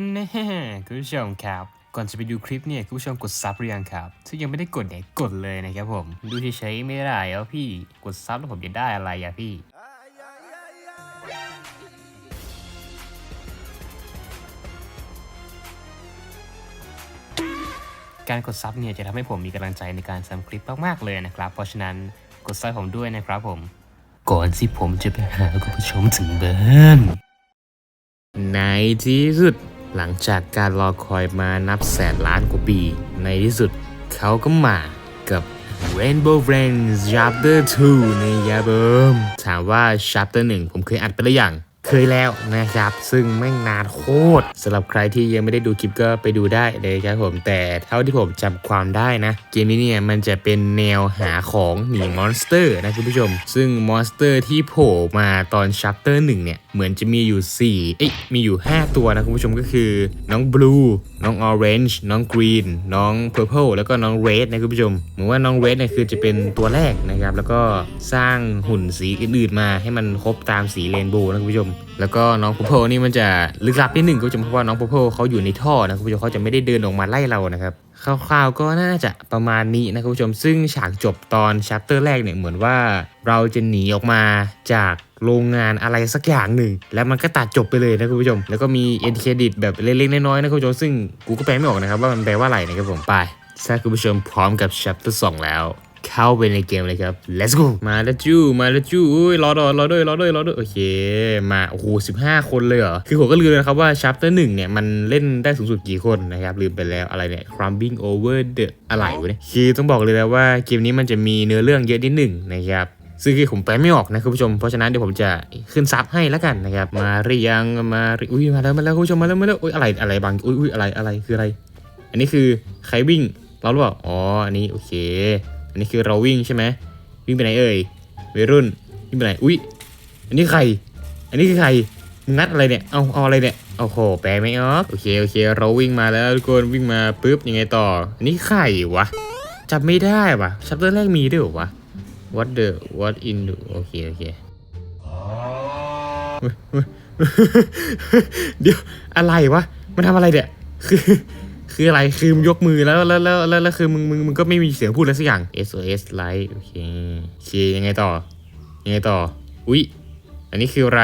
นแน่คุณผู้ชมครับก่อนจะไปดูคลิปเนี่ยคุณผู้ชมกดซับหรือยังครับ ถ้ายังไม่ได้กดเนี่ยกดเลยนะครับผม ดูเฉยๆไม่ได้แล้วพี่กดซับแล้วผมจะได้อะไรอะพี่การกดซับเนี่ยจะทำให้ผมมีกำลังใจในการทำคลิปมากๆเลยนะครับ เพราะฉะนั้นกดซับผมด้วยนะครับผม ก่อนที่ผมจะไปหาคุณผู้ชมถึงบ้านในที่สุด หลังจากการรอคอยมานับแสนล้านกว่าปี ในที่สุดเขาก็มากับ Rainbow Friends Chapter 2 ในยาเบิมถามว่า Chapter 1 ผมเคยอัดไปหรือยัง เคยแล้วนะครับ ซึ่งแม่งนานโคตรสำหรับใครที่ยังไม่ได้ดูคลิปก็ไปดูได้เลยครับผมแต่เท่าที่ผมจำความได้นะ เกมนี้เนี่ยมันจะเป็นแนวหาของหนีมอนสเตอร์นะคุณผู้ชม ซึ่งมอนสเตอร์ที่โผล่มาตอนชัปเตอร์หนึ่งเนี่ย เหมือนจะมีอยู่ 4 เอ๊ะมีอยู่ 5 ตัวนะคุณผู้ชมก็คือ น้องบลูน้องออเรนจ์น้องกรีนน้องเพอร์เพลแล้วก็น้องเรดนะคุณผู้ชมเหมือนว่าน้องเรดเนี่ยคือจะเป็นตัวแรกนะครับแล้วก็สร้างหุ่นสีอื่นๆมาให้มันครบตามสีเรนโบว์นะคุณผู้ชมแล้วก็น้องเพอร์เพนี่มันจะลึกลับนิดหนึ่งคุณผู้ชมเพราะว่าน้องเพอร์เพเขาอยู่ในท่อนะคุณผู้ชมเขาจะไม่ได้เดินออกมาไล่เรานะครับคร่าวๆก็น่าจะประมาณนี้นะคุณผู้ชม ซึ่งฉากจบตอนชัปเตอร์แรกเนี่ยเหมือนว่า เราจะหนีออกมาจากโรงงานอะไรสักอย่างหนึ่ง แล้วมันก็ตัดจบไปเลยนะคุณผู้ชม แล้วก็มีเอ็นเครดิตแบบเล็กๆน้อยๆนะคุณผู้ชมซึ่งกูก็แปลไม่ออกนะครับว่ามันแปลว่าอะไรนะครับผมไปถ้าคุณผู้ชมพร้อมกับชัปเตอร์สแล้ว เข้าไปในเกมเลยครับ let's go มาแล้วจู้มาแล้วจู้อุ้ยรอดอรอด้วยรอด้วยรอด้วยโอเค มาโอ้โหสิบห้าคนเลยเหรอ คือผมก็ลืมนะครับว่า chapter หนึ่งเนี่ย มันเล่นได้สูงสุดกี่คนนะครับ ลืมไปแล้วอะไรเนี่ย crumbing over the อะไรวะเนี่ยคือต้องบอกเลยนะว่าเกมนี้มันจะมีเนื้อเรื่องเยอะนิดหนึ่งนะครับซึ่งคือผมแปลไม่ออกนะคุณผู้ชม เพราะฉะนั้นเดี๋ยวผมจะขึ้นซับให้แล้วกันนะครับ มาหรือยังมาออุ้ยมาแล้วมาแล้วคุณผู้ชมมาแล้วมาแล้วอุ้ยอะไรอะไรบางอุ้ยอุ้ยอะไรอะไรคืออะไร อันนี้คือใครวิ่งเราหรือเปล่า อ๋อ อันนี้โอเค อันนี้คือเราวิ่งใช่ไหมวิ่งไปไหนเอ่ยวัยรุ่นวิ่งไปไหนอุ้ยอันนี้ใคร อันนี้คือใครงัดอะไรเนี่ยเอาเอาอะไรเนี่ยโอ้โหแปลไม่ออกโอเคโอเค เราวิ่งมาแล้วทุกคนวิ่งมาปุ๊บยังไงต่อ อันนี้ใครวะจำไม่ได้วะชัปเตอร์แรกมีด้วยวะ what the what in the โอเคโอเคเฮ้ยเฮ้ยเดี๋ยวอะไรวะมันทำอะไรเนี่ยคือ คืออะไรคือมึงยกมือแล้วแล้วแล้วแล้วแล้วคือมึงมึงมึงก็ไม่มีเสียงพูดอะไรสักอย่าง SOS Light โอเคโอเคยังไงต่อ ยังไงต่อ อุ๊ยอันนี้คืออะไร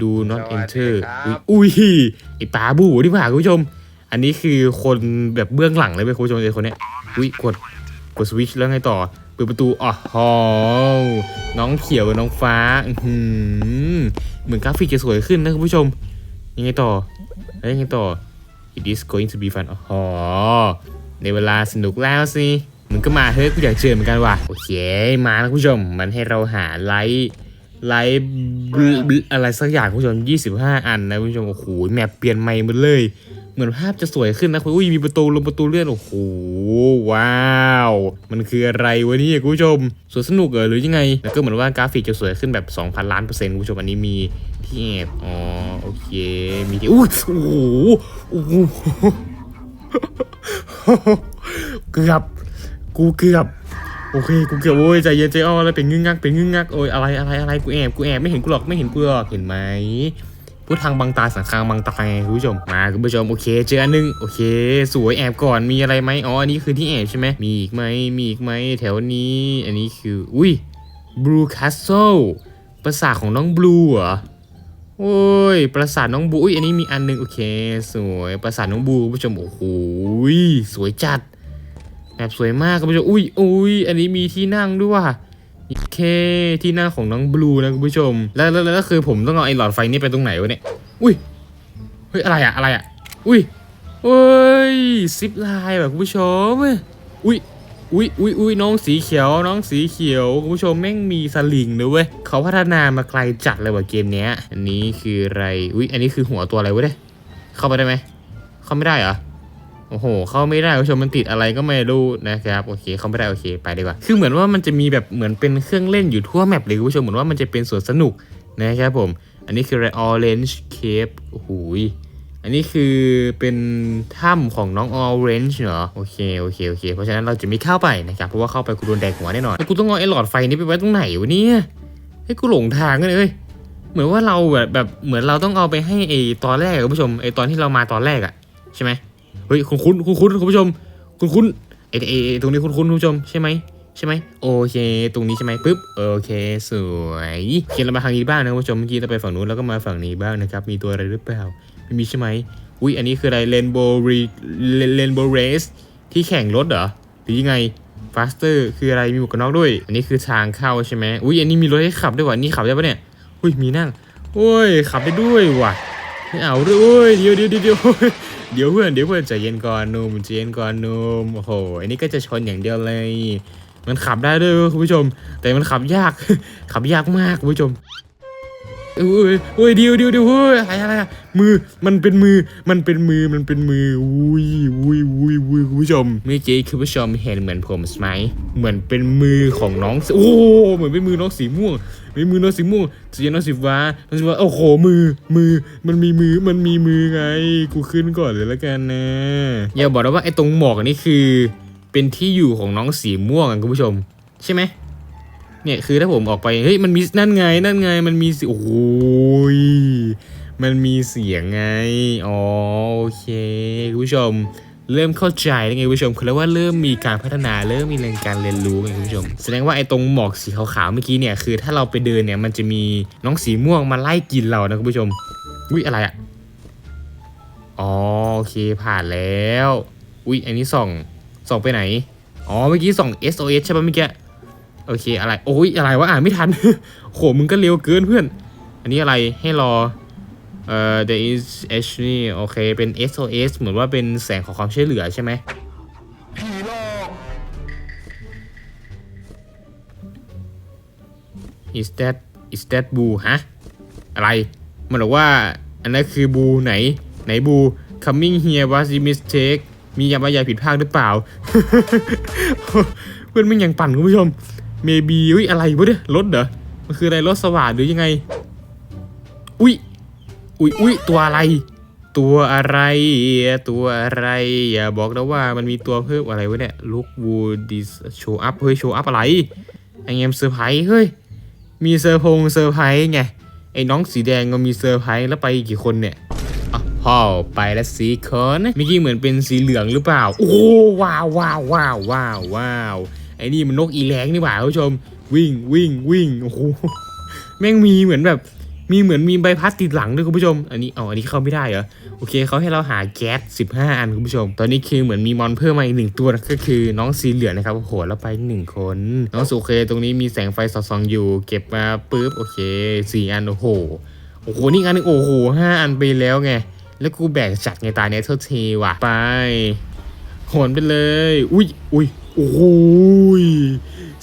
Do not สวัสดี enter ครับอุ๊ยอุ้ยไอ้ปาบูดีกว่าคุณผู้ชม อันนี้คือคนแบบเบื้องหลังเลยเว้ยคุณผู้ชมไอ้คนเนี้ยอุ๊ยกดกดสวิตช์แล้วไงต่อเปิดประตูอ๋อโหน้องเขียวกับน้องฟ้าอือหือเหมือนกราฟิกจะสวยขึ้นนะคุณผู้ชม ยังไงต่อแล้วยังไงต่อ it is going to be fun อ๋อในเวลาสนุกแล้วสิมันก็มาเฮ้ยกูอยากเจอเหมือนกันว่ะโอเคมาแล้วคุณผู้ชม มันให้เราหาไลท์ไลท์อะไรสักอย่างคุณผู้ชม 25 อันนะคุณผู้ชมโอ้โหแมปเปลี่ยนใหม่หมดเลย เหมือนภาพจะสวยขึ้นนะคุณอุ้ยมีประตูลงประตูเลื่อนโอ้โหว้าว มันคืออะไรวะนี่คุณผู้ชมสวยสนุกเหรอหรือยังไงแล้วก็เหมือนว่ากราฟิกจะสวยขึ้นแบบ 2,000 ล้านเปอร์เซ็นต์คุณผู้ชมอันนี้มีที่แอบอ๋อโอเคมีที่อุ้ยโอ้โหโอ้โหเกือบกูเกือบโอเคกูเกือบโอ้ยใจเย็นใจอ้ออะไรเป็นงึ่งงักเป็นงึ่งงักโอ้ยอะไรอะไรอะไรกูแอบกูแอบไม่เห็นกูหรอกไม่เห็นกูหรอกเห็นไหม พูดทางบางตาสังคางบางตาไงคุณผู้ชมมาคุณผู้ชมโอเค เจออันหนึงโอเค สวยแอบก่อนมีอะไรไหมอ๋ออันนี้คือที่แอบใช่ไหมมีอีกไหมมีอีกไหมแถวนี้ อันนี้คืออุ้ยบลูคาสเซิลปราสาทของน้องบลูเหรอโอ้ยปราสาทน้องบูอุ้ยอันนี้มีอันหนึงโอเค สวยปราสาทน้องบูคุณผู้ชมโอ้โหสวยจัดแบบสวยมากคุณผู้ชมอุ้ยอุ้ยอันนี้มีที่นั่งด้วยว่ะ เคที่หนั่งของน้องบลูนะคุณผู้ชม แล้วแล้วแล้วคือผมต้องเอาไอ้หลอดไฟนี้ไปตรงไหนวะเนี่ย อุ้ย เฮ้ยอะไรอะอะไรอะอุ้ยเฮ้ยซิปไลน์แบบคุณผู้ชม อุ้ยอุ้ยอุ้ยอุ้ยน้องสีเขียว น้องสีเขียวคุณผู้ชมแม่งมีสลิงด้วยเว้ยเขาพัฒนามาไกลจัดเลยว่ะเกมเนี้ย อันนี้คืออะไร อุ้ยอันนี้คือหัวตัวอะไรวะเนี่ยเข้าไปได้ไหมเข้าไม่ได้เหรอ โอ้โห เข้าไม่ได้คุณผู้ชมมันติดอะไรก็ไม่รู้นะครับ โอเค เข้าไม่ได้โอเค ไปดีกว่า คือเหมือนว่ามันจะมีแบบเหมือนเป็นเครื่องเล่นอยู่ทั่วแมปเลยคุณผู้ชม เหมือนว่ามันจะเป็นสวนสนุกนะครับผม อันนี้คืออะไร Orange Cave โอ้โหยอันนี้คือเป็นถ้ำของน้อง Orange เหรอ โอเค โอเค โอเค เพราะฉะนั้นเราจะไม่เข้าไปนะครับ เพราะว่าเข้าไปกูโดนแดกหัวแน่นอนแล้วกูต้องเอาไอ้หลอดไฟนี้ไปไว้ตรงไหนวะเนี่ยให้ยกูหลงทางกันเลยเฮ้ยเหมือนว่าเราแบบแบบเหมือนเราต้องเอาไปให้ไอตอนแรกคุณผู้ชมไอตอนที่เรามาตอนแรกอะใช่ไหม เฮ้ยคุณคุณคุณคุณคุณผู้ชม คุณคุณไอไอตรงนี้คุณคุณคุณผู้ชมใช่ไหมใช่ไหมโอเค ตรงนี้ใช่ไหมปุ๊บโอเค สวยเขียนเรามาทางนี้บ้างนะคุณผู้ชมเมื่อกี้เราไปฝั่งนู้นแล้วก็มาฝั่งนี้บ้างนะครับ มีตัวอะไรหรือเปล่าไม่มีใช่ไหมอุ้ยอันนี้คืออะไรเรนโบรีเรนโบเรสที่แข่งรถเหรอหรือยังไงฟาสเตอร์คืออะไรมีหมวกกันน็อกด้วย อันนี้คือทางเข้าใช่ไหมอุ้ยอันนี้มีรถให้ขับด้วยว่ะนี่ขับได้ปะเนี่ยอุ้ยมีนั่งโอ้ยขับได้ด้วยว่ะไม่เอาด้วยโอ้ยเดี๋ยวเดี๋ยวเดี๋ยว เดี๋ยวเพื่อนเดี๋ยวเพื่อนใจเย็นก่อนนุ่มใจเย็นก่อนนุ่มโอ้โหอันนี้ก็จะชนอย่างเดียวเลย มันขับได้ด้วยคุณผู้ชม แต่มันขับยาก ขับยากมากคุณผู้ชมเอ้ยเอ้ยเดียวเดียวเดียวเฮ้ยอะไรอะไรมือมันเป็นมือมันเป็นมือมันเป็นมืออุ้ยอุ้ยอุ้ยอุ้ย คุณผู้ชมเมื่อกี้คุณผู้ชมเห็นเหมือนผมไหมเหมือนเป็นมือของน้องสีโอ้เหมือนเป็นมือน้องสีม่วงเป็นมือน้องสีม่วงสีน้องสีฟ้าน้องสีฟ้าโอ้โหมือมือมันมีมือมันมีมือไง กูขึ้นก่อนเลยแล้วกันนะอย่าบอกนะว่าไอ้ตรงหมอกนนี้คือ เป็นที่อยู่ของน้องสีม่วงอะคุณผู้ชม ใช่ไหมเนี่ยคือถ้าผมออกไปเฮ้ยมันมีนั่นไงนั่นไงมันมีเสียงโอ้ยมันมีเสียงไง อ๋อโอเคคุณผู้ชม เริ่มเข้าใจแล้วไงคุณผู้ชมคือแล้วว่าเริ่มมีการพัฒนาเริ่มมีแรงการเรียนรู้ไงคุณผู้ชม แสดงว่าไอ้ตรงหมอกสีขาวๆเมื่อกี้เนี่ยคือ ถ้าเราไปเดินเนี่ยมันจะมีน้องสีม่วงมาไล่กินเรานะคุณผู้ชมอุ้ยอะไรอะอ๋อโอเคผ่านแล้วอุ้ยอันนี้ส่องส่องไปไหนอ๋อเมื่อกี้ส่อง SOS ใช่ปะเมื่อกี้โอเคอะไรโอ้ยอะไรวะอ่านไม่ทันโหมึงก็เร็วเกินเพื่อน อันนี้อะไรให้รอ เอ่อ there is actually โอเค เป็น SOS เหมือนว่าเป็นแสงขอความช่วยเหลือใช่ไหมผีหลอก is that is that blue ฮะ อะไร มันบอกว่า อันนั้นคือบูไหน ไหนบู coming here was a mistake มียาบายาผิดพลาดหรือเปล่า เพื่อนมึงยังปั่นคุณผู้ชม maybe อุ้ยอะไรวะเนี่ยรถเหรอ มันคืออะไรรถสว่างหรือยังไง อุ้ย อุ้ยอุ้ยตัวอะไร ตัวอะไรตัวอะไร อย่าบอกนะว่ามันมีตัวเพิ่มอะไรวะเนี่ย look would this show up เฮ้ย show up อะไรไอเงมเซอร์ไพรส์เฮ้ยมีเซอร์พงเซอร์ไพรส์ไงไอ้น้องสีแดงก็มีเซอร์ไพรส์แล้วไปกี่คนเนี่ยอ๋อพ่อไปแล้วสีคนเมื่อกี้เหมือนเป็นสีเหลืองหรือเปล่า โอ้ว้าวว้าวว้าวว้าวว้าวไอ้นี่มันนกอีแรงนี่หว่าคุณผู้ชม วิ่งวิ่งวิ่งโอ้โหแม่งมีเหมือนแบบ มีเหมือนมีใบพัดติดหลังด้วยคุณผู้ชม อันนี้อ๋ออันนี้เข้าไม่ได้เหรอ โอเคเขาให้เราหาแก๊ส15 อันคุณผู้ชม ตอนนี้คือเหมือนมีมอนเพิ่มมาอีกหนึ่งตัวนะก็คือน้องสีเหลืองนะครับ โอ้โห แล้วไปหนึ่งคน น้องสุเคตรงนี้มีแสงไฟสอดส่องอยู่ เก็บมาปุ๊บ โอเคสี่อัน โอ้โห โอ้โห นี่อันนึงโอ้โหห้าอันไปแล้วไง แล้วกูแบ่งจัดไงตาเนี้ยเท่าเทว่ะ ไปโหนไปเลย อุ้ยอุ้ยโอ้โหย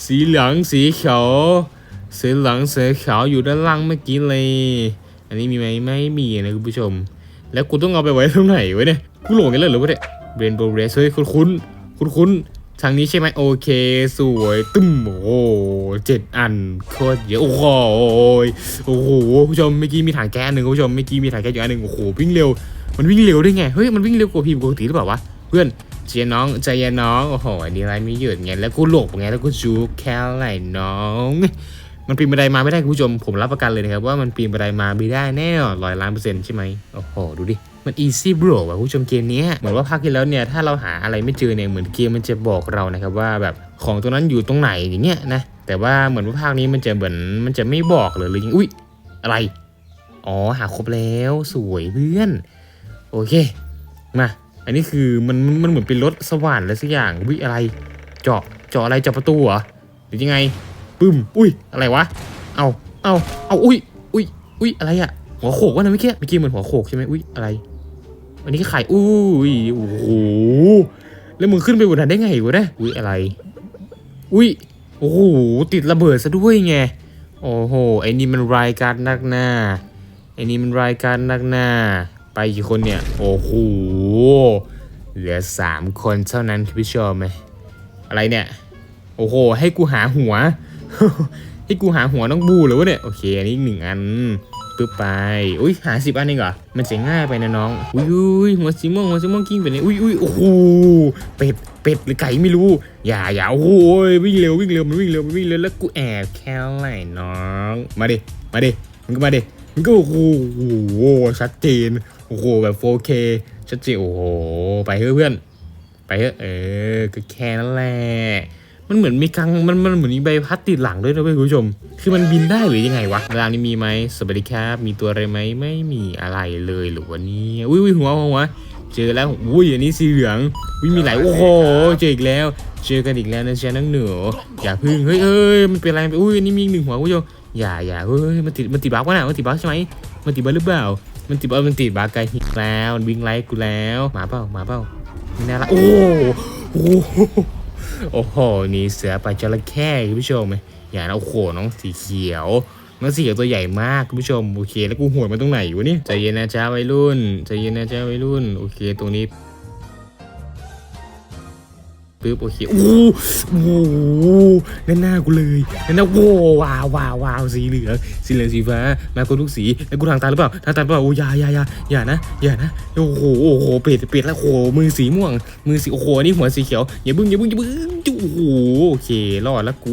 สีเหลือง สีเขียว เสีเหลืองสีเขียวอยู่ด้านล่างเมื่อกี้เลย อันนี้มีไหมไม่มีนะคุณผู้ชม แล้วกูต้องเอาไปไว้ตรงไหนไว้เนี่ย กูหลงกันเลยหรือวะเนี่ยเรนโบว์เรสเฮ้ยคุ้นคุ้นคุ้นคุ้นทางนี้ใช่ไหมโอเค สวยตึ้มโอ้เจ็ดอันโคตรเยอะโอ้โหโอ้โหคุณผู้ชมเมื่อกี้มีถังแก๊สหนึ่งคุณผู้ชมเมื่อกี้มีถังแก๊สอยู่อันหนึ่งโอ้โหวิ่งเร็วมันวิ่งเร็วได้ไงเฮ้ยมันวิ่งเร็วกว่าพีมปกติหรือเปล่าวะเพื่อนเจียน้องใจเย็นน้องโอ้โหอันนี้ไรไม่หยุดไงแล้วกูหลบไงแล้วกูจูแค่ไหนน้อง มันปีนบันไดมาไม่ได้คุณผู้ชมผมรับประกันเลยนะครับว่ามันปีนบันไดมาไม่ได้แน่นอนร้อยล้านเปอร์เซ็นต์ใช่ไหมโอ้โหดูดิมันอีซี่บรว่ะคุณผู้ชมเกมนี้เหมือนว่าภาคที่แล้วเนี่ยถ้าเราหาอะไรไม่เจอเนี่ยเหมือนเกมมันจะบอกเรานะครับว่าแบบของตรงนั้นอยู่ตรงไหนอย่างเงี้ยนะแต่ว่าเหมือนว่าภาคนี้มันจะเหมือนมันจะไม่บอกเลยหรือยังอุ้ยอะไรอ๋อหาครบแล้วสวยเพื่อนโอเคมาอันนี้คือมันมันมันเหมือนเป็นรถสว่านอะไรสักอย่างวิอะไร เจาะเจาะอะไรเจาะประตูเหรอหรือยังไง ปึ้ม อุ้ย อะไรวะ เอา เอา เอา อุ้ย อุ้ย อุ้ย อะไรอะหัวโขกวะนะเมื่อกี้ เมื่อกี้เหมือนหัวโขกใช่ไหมอุ้ย อะไรอันนี้ก็ไข่อุ้ย โอ้โห แล้วมึงขึ้นไปบนนั้นได้ไงวะเนี่ยอุ้ย อะไร อุ้ย โอ้โห ติดระเบิดซะด้วยไง โอ้โห ไอ้นี่มันรายการนักหน้า ไอ้นี่มันรายการนักหน้า ไปกี่คนเนี่ย โอ้โห เหลือสามคนเท่านั้นคุณผู้ชมไหมอะไรเนี่ย โอ้โห ให้กูหาหัว ให้กูหาหัวน้องบูเหรอวะเนี่ย โอเค อันนี้หนึ่งอันปึ๊บไป อุ้ยหาสิบอันเองเหรอ มันจะง่ายไปนะน้อง อุ้ยอุ้ยหัวสีม่วงหัวสีม่วงกิ้งไปเนี่ยอุ้ยอุ้ยโอ้โห เป็ด เป็ดหรือไก่ไม่รู้ อย่าอย่าโอ้โหวิ่งเร็ววิ่งเร็วมันวิ่งเร็วมันวิ่งเร็วแล้วกูแอบแค่ไหลน้อง มาดิ มาดิมึงก็มาดิ มันก็โอ้โหโอ้โหชัดเจน โอ้โหแบบ 4K ชัดเจนโอ้โห ไปเถอะเพื่อน ไปเถอะเออ ก็แค่นั้นแหละ มันเหมือนมีกังมันมันเหมือนมีใบพัดติดหลังด้วยนะเว้ยคุณผู้ชม คือมันบินได้หรือยังไงวะรางนี้มีไหมสวัสดีครับมีตัวอะไรไหมไม่มีอะไรเลยหรือวันนี้อุ้ยอุ้ยหัวหัวเจอแล้วอุ้ยอันนี้สีเหลืองอุ้ยมีหลายโอ้โหเจออีกแล้ว เจอกันอีกแล้วนะเชียนังเหนืออย่าพึ่งเฮ้ยเอ้ยมันเป็นอะไรอุ้ยอันนี้มีหนึ่งหัวคุณผู้ชมอย่าอย่าเฮ้ยมันติดมันติดบั๊กวะน่ะมันติดบั๊กใช่ไหมมันติดบั๊กหรือเปล่า มันติดบั๊กมันติดบั๊กไกลหิแล้วมันวิ่งไล่กูแล้วหมาเปล่าหมาเปล่าไม่น่าละโอ้โห โอ้โหนี่เสือปลาจระเข้คุณผู้ชมอย่าเอาโขน้องสีเขียวน้องสีเขียวตัวใหญ่มากคุณผู้ชมโอเค แล้วกูห่วมันตรงไหนวะนี่ใจเย็นนะจ้าวัยรุ่นใจเย็นนะจ้าวัยรุ่นโอเคตรงนี้ ปึ๊บโอเคโอ้โหหนั่นหน้ากูเลยนั่นหน้าโว้ว้าวว้าววาวสีเหลืองสีเหลืองสีฟ้ามาคนทุกสีแล้วกูทางตาหรือเปล่าทางตาหรือเปล่าโอ้ยอย่าอย่าอย่าอย่านะอย่านะโอ้โหโอ้โหเป็ดเป็ดแล้วโอ้โหมือสีม่วง มือสีโอ้โหอันนี่หัวสีเขียวอย่าบึ้งอย่าบึ้งอย่าบึ้งโอ้โหโอเครอดแล้วกู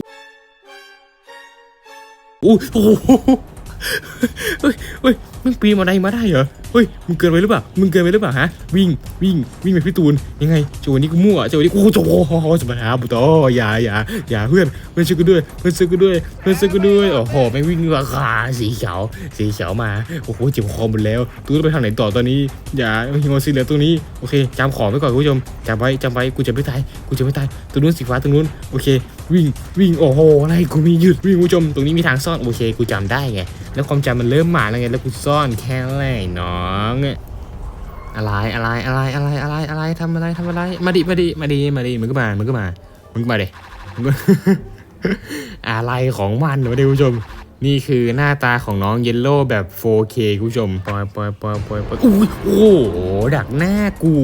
โอ้โห มึงปีนมาได้มาได้เหรอเฮ้ยมึงเกินไปหรือเปล่ามึงเกินไปหรือเปล่าฮะวิ่งวิ่งวิ่งไปพี่ตูนยังไงโจวันนี้กูมั่วโจวันนี้กูโจจะมาหาบุตรอย่าอย่าอย่าเพื่อนเพื่อนช่วยกูด้วยเพื่อนช่วยกูด้วยเพื่อนช่วยกูด้วยโอ้โหแม่วิ่งราคาสีเขียวสีเขียวมาโอ้โหเจ็บคอหมดแล้วตูนไปทางไหนต่อตอนนี้อย่าหิงสีเหลืองตรงนี้โอเคจำของไว้ก่อนคุณผู้ชมจำไว้จำไว้กูจะไม่ตายกูจะไม่ตายตรงนู้นสีฟ้าตรงนู้นโอเควิ่งวิ่งโอ้โหอะไรกูมีหยุดวิ่งคุณผู้ชมตรงนี้มีทางซ่อนโอเคกูจำได้ไงแล้วความจำมันเริ่มมาแล้วไงแล้วกูซ่อนแค่ไหนน้องอะไรอะไรอะไรอะไรอะไรอะไรทำอะไรทำอะไร มาดิมาดิมาดิมาดิมันก็มามันก็มามันก็มาเด็มันก็อะไรของมันวะเนี่ยคุณผู้ชม นี่คือหน้าตาของน้องเยลโล่แบบ 4K คุณผู้ชมปล่อยปล่อยปล่อยปล่อยปอยอุ้ยโอ้โหดักหน้ากู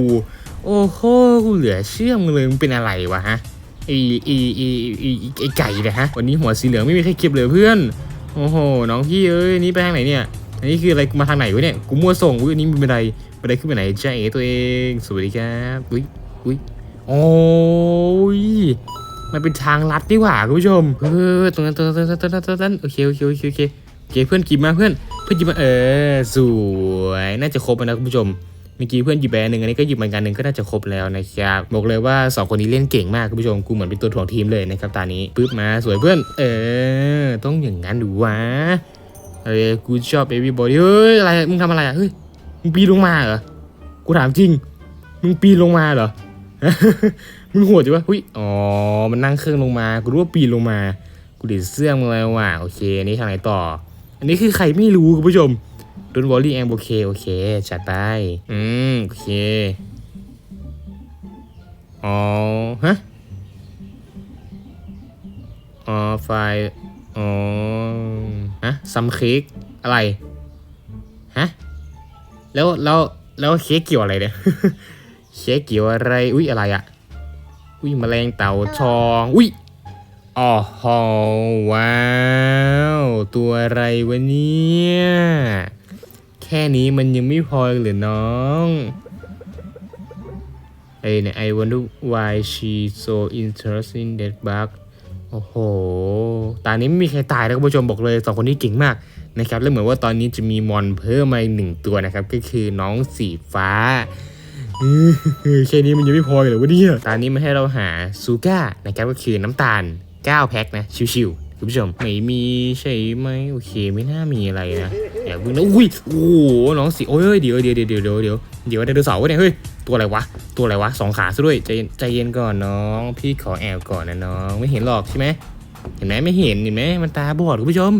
โอ้โหกูเหลือเชื่อมงเลยมึงเป็นอะไรวะฮะ ไอไอไอไอไอไก่เลยฮะวันนี้หัวสีเหลืองไม่มีใครเก็บเลยเพื่อนโอ้โหน้องพี่เอ้ยนี่ไปทางไหนเนี่ยอันนี้คืออะไรมาทางไหนวะเนี่ยกูมั่วส่งอุ้ยอันนี้มีบันไดบันไดขึ้นไปไหนจ้าเอตัวเองสวัสดีครับอุ้ยอุ้ยโอ้ยมันเป็นทางลัดดีกว่าคุณผู้ชมเออตรงนั้นตรงนั้นตรงนั้นตรงนั้นตรงนั้นโอเคโอเคโอเคโอเคโอเคเพื่อนกินมาเพื่อนเพื่อนหยิบมาเออสวยน่าจะครบแล้วนะคุณผู้ชม เมื่อกี้เพื่อนหยิบแบรนด์หนึ่งอันนี้ก็หยิบเหมือนกันหนึ่งก็น่าจะครบแล้วนะครับบอกเลยว่าสองคนนี้เล่นเก่งมากคุณผู้ชมกูเหมือนเป็นตัวถ่วงทีมเลยนะครับตานี้ปึ๊บมาสวยเพื่อน เออ ต้องอย่างนั้นดูวะเอ้ยกูชอบเบบี้บอดี้เฮ้ยอะไรมึงทำอะไรอะเฮ้ยมึงปีนลงมาเหรอกูถามจริง มึงปีนลงมาเหรอมึงโหดจังวะหุ้ยอ๋อมันนั่งเครื่องลงมากูรู้ว่าปีนลงมา กูเด็ดเสื้อมึงแล้วว่ะโอเคอันนี้ทางไหนต่อ อันนี้คือใครไม่รู้คุณผู้ชม ดนวอลลี่แอมโอเคโอเค จัดไป อืม โอเค อ๋อ ฮะ อ๋อ ไฟล์ อ๋อ ฮะซัมเค้กอะไร ฮะ แล้ว แล้ว แล้วเค้กเกี่ยวอะไรเนี่ย เค้กเกี่ยวอะไร อุ้ยอะไรอะอุ้ยแมลงเต่าทอง อุ้ยอ๋อโหว้าว ตัวอะไรวะเนี่ย แค่นี้มันยังไม่พอเหรือน้องไอเนี่ย I wonder why she so interested in that bug โอ้โห ตอนนี้ไม่มีใครตายนะคุณผู้ชมบอกเลยสองคนนี้เก่งมากนะครับ แล้วเหมือนว่าตอนนี้จะมีมอนเพิ่มมาอีกหนึ่งตัวนะครับ ก็คือน้องสีฟ้าแค่นี้มันยังไม่พอเหรอวะเนี่ยตอนนี้มาให้เราหาซูก้านะครับก็คือน้ำตาล 9 แพ็คนะ ชิวๆ คุณผู้ชมไม่มีใช่ไหมโอเคไม่น่ามีอะไรนะอย่าเพิ่งนะอุ้ยโอ้โหน้องสีโอ้ยเดี๋ยวเดี๋ยวเดี๋ยวเดี๋ยวเดี๋ยวเดี๋ยวเดี๋ยวไดโนเสาร์วะเนี่ยเฮ้ยตัวอะไรวะตัวอะไรวะสองขาซะด้วยใจใจเย็นก่อนน้อง พี่ขอแอบก่อนนะน้อง ไม่เห็นหรอกใช่ไหมเห็นไหมไม่เห็นเห็นไหมมันตาบอดคุณผู้ชม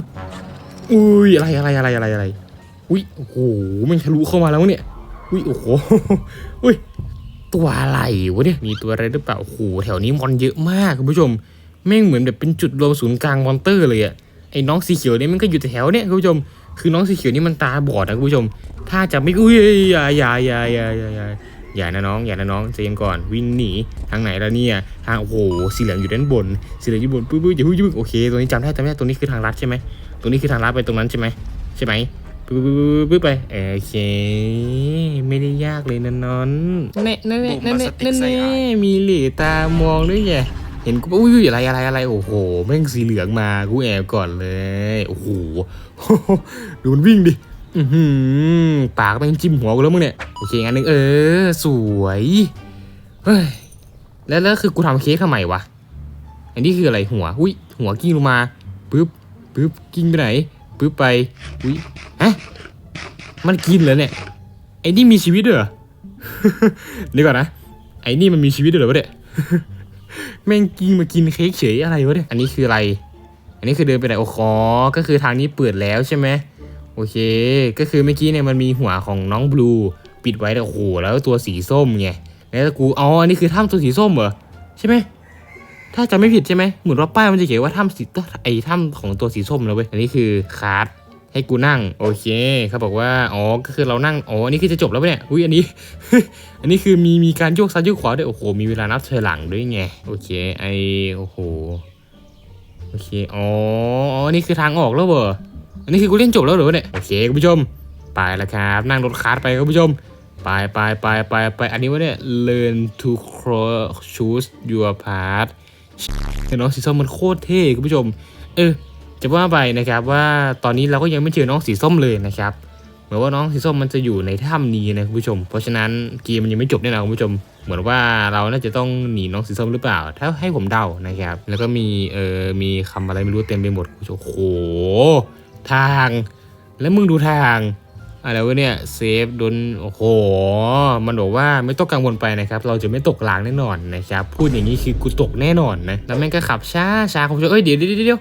อุ้ยอะไรอะไรอะไรอะไรอะไรอุ้ยโอ้โหมันทะลุเข้ามาแล้วเนี่ยอุ้ยโอ้โหอุ้ยตัวอะไรวะเนี่ยมีตัวอะไรหรือเปล่าโอ้โหแถวนี้มอนเยอะมากคุณผู้ชม แม่งเหมือนแบบเป็นจุดรวมศูนย์กลางมอนเตอร์เลยอะไอ้น้องสีเขียวเนี่ยมันก็อยู่แถวเนี่ยคุณผู้ชม คือน้องสีเขียวนี่มันตาบอดนะคุณผู้ชม ถ้าจะไม่อุ้ยอย่าอย่าอย่าอย่าอย่าอย่าอย่านะน้องอย่านะน้องใจเย็นก่อนวิ่งหนีทางไหนแล้วเนี่ยทางโอ้โหสีเหลืองอยู่ด้านบนสีเหลืองอยู่บนปึ๊บปึ๊บอย่าพึ่งอย่าพึ่งโอเคตัวนี้จำได้จำได้ตัวนี้คือทางลัดใช่ไหมตัวนี้คือทางลัดไปตรงนั้นใช่ไหมใช่ไหมปึ๊บปึ๊บปึ๊บปึ๊บไปโอเค ไม่ได้ยากเลยนะนอนเน่เน่เน่เน่เน่เน่มีเหลืตามองด้วยไง เห็นกูอุ้ยอะไรอะไรอะไรโอ้โหแม่งสีเหลืองมากูแอบก่อนเลยโอ้โหดูมันวิ่งดิอือหือปากแม่งจิ้มหัวกูแล้วมึงเนี่ยโอเคงั้นนึงเออ สวยเฮ้ยแล้วแล้วคือกูทำเค้กทำไมวะอันนี้คืออะไรหัวอุ้ยหัวกิ้งลงมาปึ๊บปึ๊บกิ้งไปไหนปึ๊บไปอุ้ยฮะมันกินเหรอเนี่ยไอ้นี่มีชีวิตด้วยเหรอเดี๋ยวก่อนนะไอ้นี่มันมีชีวิตด้วยเหรอวะเนี่ย แม่งกินมากินเค้กเฉยอะไรวะเนี่ย อันนี้คืออะไร อันนี้คือเดินไปไหนโอ้คอก็คือทางนี้เปิดแล้วใช่ไหมโอเค ก็คือเมื่อกี้เนี่ยมันมีหัวของน้องบลูปิดไว้แต่โอ้โหแล้วตัวสีส้มไง แล้วกู อ๋อ อันนี้คือถ้ำตัวสีส้มเหรอใช่ไหมถ้าจะไม่ผิดใช่ไหมเหมือนว่าป้ายมันจะเขียนว่าถ้ำสีไอ้ถ้ำของตัวสีส้มแล้วเว้ย อันนี้คือคาร์ด ให้กูนั่งโอเคเขาบอกว่าอ๋อก็คือเรานั่งอ๋ออันนี้คือจะจบแล้วปะเนี่ยอุ้ยอันนี้ อันนี้คือมีมีการโยกซ้ายโยกขวาด้วยโอ้โหมีเวลานับถอยหลังด้วยไงโอเคไอโอ้โหโอเคอ๋ออ๋อนี่คือทางออกแล้วเหรออันนี้คือกูเล่นจบแล้วเหรอเนี่ยโอเคคุณผู้ชมไปแล้วครับ นั่งรถคาร์ดไปคุณผู้ชมไปไปไปไปไปอันนี้ว่าเนี่ย learn to cross choose your path เห็นน้องสีส้มมันโคตรเท่คุณผู้ชม เออ จะว่าไปนะครับว่าตอนนี้เราก็ยังไม่เจอน้องสีส้มเลยนะครับเหมือนว่าน้องสีส้มมันจะอยู่ในถ้ำนี้นะคุณผู้ชม เพราะฉะนั้นเกมมันยังไม่จบแน่นอนคุณผู้ชม เหมือนว่าเราน่าจะต้องหนีน้องสีส้มหรือเปล่า ถ้าให้ผมเดานะครับ แล้วก็มีเออมีคำอะไรไม่รู้เต็มไปหมดคุณผู้ชมโอ้โหทาง แล้วมึงดูทางอะไรวะเนี่ยเซฟโดนโอ้โห มันบอกว่าไม่ต้องกังวลไปนะครับ เราจะไม่ตกรางแน่นอนนะครับ พูดอย่างนี้คือกูตกแน่นอนนะแล้วแม่งก็ขับช้าช้าคุณผู้ชมเอ้ยเดี๋ยวเดี๋ยวเดี๋ยว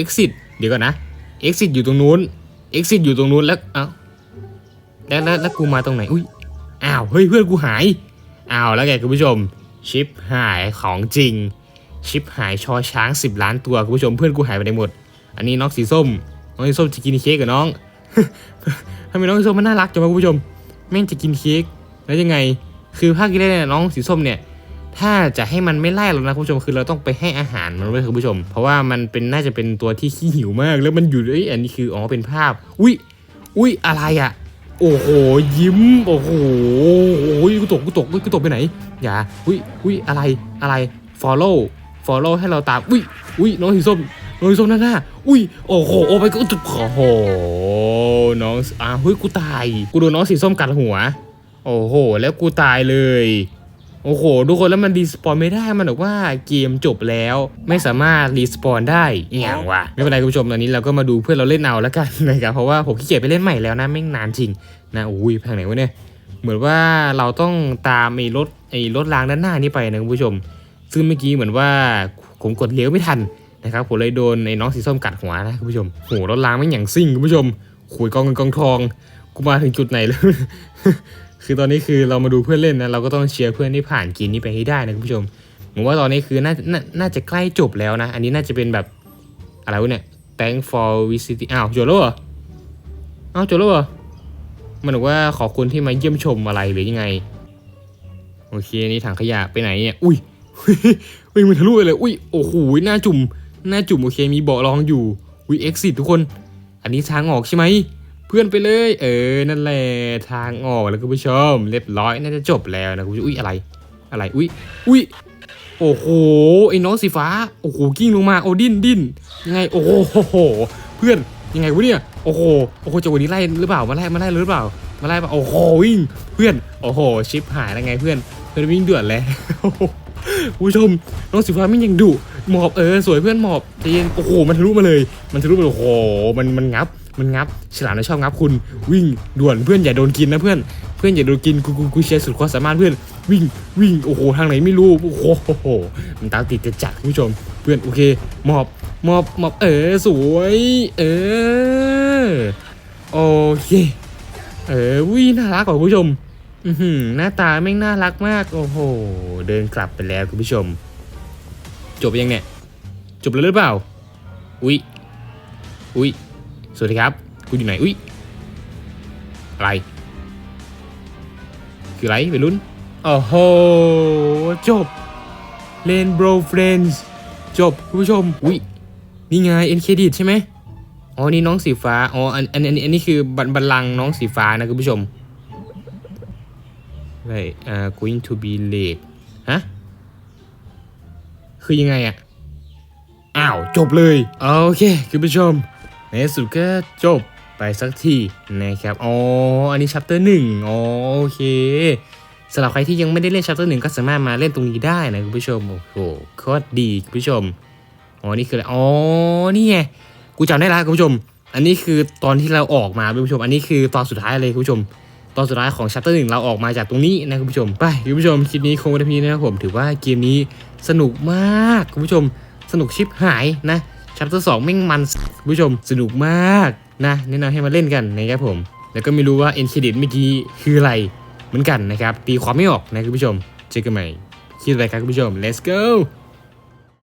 exit เดี๋ยวก่อนนะ exit อยู่ตรงนู้น exit อยู่ตรงนู้นแล้วเอ้าแล้วแล้วแล้วกูมาตรงไหนอุ้ยอ้าวเฮ้ยเพื่อนกูหายอ้าวแล้วไงคุณผู้ชมชิปหายของจริง ชิปหายชอช้าง 10 ล้านตัวคุณผู้ชมเพื่อนกูหายไปไหนหมด อันนี้น้องสีส้มน้องสีส้มจะกินเค้กกับน้องทำไมน้องสีส้มมันน่ารักจังวะคุณผู้ชมแม่งจะกินเค้กแล้วยังไง คือภาคที่แรกเนี่ยน้องสีส้มเนี่ย ถ้าจะให้มันไม่ไล่เรานะคุณผู้ชมคือเราต้องไปให้อาหารมันไว้คุณผู้ชม เพราะว่ามันเป็นน่าจะเป็นตัวที่ขี้หิวมาก แล้วมันอยู่เอ้ยอันนี้คืออ๋อเป็นภาพ อุ้ยอุ้ยอะไรอะ โอ้โหยิ้มโอ้โหโอ้ยกูตกกูตกกูตกไปไหนอย่าอุ้ยอุ้ยอะไรอะไร follow follow ให้เราตามอุ้ยอุ้ยน้องสีส้มน้องสีส้มหน้าหน้าอุ้ยโอ้โหโอ้ไปก็จุดโอ้โหน้องอ่าเฮ้ยกูตายกูโดนน้องสีส้มกัดหัว โอ้โห แล้วกูตายเลย โอ้โห ทุกคนแล้วมันรีสปอนไม่ได้มันบอกว่าเกมจบแล้วไม่สามารถรีสปอนได้อย่างวะไม่เป็นไรคุณผู้ชมตอนนี้เราก็มาดูเพื่อนเราเล่นเอาแล้วกันนะครับเพราะว่าผมขี้เกียจไปเล่นใหม่แล้วนะแม่งนานจริงนะอุ้ยทางไหนวะเนี่ยเหมือนว่าเราต้องตามไอ้รถไอ้รถรางด้านหน้านี้ไปนะคุณผู้ชม ซึ่งเมื่อกี้เหมือนว่าผมกดเลี้ยวไม่ทันนะครับผมเลยโดนไอ้น้องสีส้มกัดหัวนะคุณผู้ชมโหรถรางไม่งอย่างซิ่งคุณผู้ชมขุยกองเงินกองทองกูมาถึงจุดไหนแล้ว คือตอนนี้คือเรามาดูเพื่อนเล่นนะเราก็ต้องเชียร์เพื่อนที่ผ่านกมนี้ไปให้ได้นะคุณผู้ชมผมว่าตอนนี้คือน่านาน่าจะใกล้จบแล้วนะ อันนี้น่าจะเป็นแบบอะไรวะเนี่ย thank for visiting อ้าวจบแล้วเหรออ้าวจบแล้วเหรอมันบอกว่าขอบคุณที่มาเยี่ยมชมอะไรหรือยังไง โอเคนี่ถังขยะไปไหนเนี่ย อุ้ยอุ้ยมันทะลุไปเลย อุ้ยโอ้โหหน้าจุ่มหน้าจุ่มโอเคมีเบาะรองอยู่อุ้ย exit ทุกคน อันนี้ทางออกใช่ไหม เพื่อนไปเลย เออ นั่นแหละทางออกแล้วคุณผู้ชม เรียบร้อยน่าจะจบแล้วนะคุณผู้ชม อุ้ยอะไร อะไร อุ้ยอุ้ยโอ้โห ไอ้น้องสีฟ้า โอ้โห กิ้งลงมา โอ้ดิ้นดิ้นยังไง โอ้โห เพื่อน ยังไงวะเนี่ย โอ้โห โอ้โหจะวันนี้ไล่หรือเปล่า มาไล่ มาไล่หรือเปล่า มาไล่ปะโอ้โห วิ่ง เพื่อน โอ้โห ชิปหายแล้วไงเพื่อน เพื่อนวิ่งเดือดแล้วคุณผู้ชม น้องสีฟ้าไม่ยังดุ หมอบ เออ สวยเพื่อนหมอบใจเย็นโอ้โห มันทะลุมาเลย มันทะลุมาโอ้โห มัน มันงับ มันงับ ฉลามนะชอบงับคุณวิ่งด่วนเพื่อนอย่าโดนกินนะเพื่อนเพื่อนอย่าโดนกินกูกูกูเชียร์สุดความสามารถเพื่อนวิ่งวิ่งโอ้โหทางไหนไม่รู้โอ้โหมันตามติดจะจัดคุณผู้ชม เพื่อนโอเคหมอบหมอบหมอบเออสวยเออโอเคเออวิน่ารักกว่าคุณผู้ชมอือหือหน้าตาแม่งน่ารักมากโอ้โหเดินกลับไปแล้วคุณผู้ชม จบยังเนี่ยจบแล้วหรือเปล่าอุ๊ยอุ๊ย สวัสดีครับคุณอยู่ไหน อุ๊ยอะไร คืออะไรไปรุ่นโอ้โห จบเลนโบรเฟรนส์จบคุณผู้ชม อุ๊ยนี่ไงเอ็นเครดิตใช่ไหมอ๋อ นี่น้องสีฟ้า อ๋อ อัน อันอันนี้อันนี้คือบัลบัลลังก์น้องสีฟ้านะคุณผู้ชม right uh going to be late ฮะ คือยังไงอะอ้าว จบเลย โอเค คุณผู้ชม ในที่สุดก็จบไปสักทีนะครับ อ๋อ อันนี้ชัปเตอร์หนึ่งอ๋อโอเคสำหรับใครที่ยังไม่ได้เล่นชัปเตอร์หนึ่งก็สามารถมาเล่นตรงนี้ได้นะคุณผู้ชม โอ้โหโคตรดีคุณผู้ชม อ๋อ นี่คืออะไร อ๋อ นี่ไง กูจำได้แล้วคุณผู้ชม อันนี้คือตอนที่เราออกมาคุณผู้ชม อันนี้คือตอนสุดท้ายเลยคุณผู้ชม ตอนสุดท้ายของชัปเตอร์หนึ่งเราออกมาจากตรงนี้นะคุณผู้ชม ไปคุณผู้ชมคลิปนี้คงไม่ได้พีนะครับผม ถือว่าเกมนี้สนุกมากคุณผู้ชม สนุกชิบหายนะ ชัปเตอร์สองแม่งมันคุณผู้ชมสนุกมากนะแนะนำให้มาเล่นกันนะครับผม แล้วก็ไม่รู้ว่าเอ็นเครดิตเมื่อกี้คืออะไรเหมือนกันนะครับตีความไม่ออกนะคุณผู้ชมเจอกันใหม่คิดอะไรครับคุณผู้ชม let's go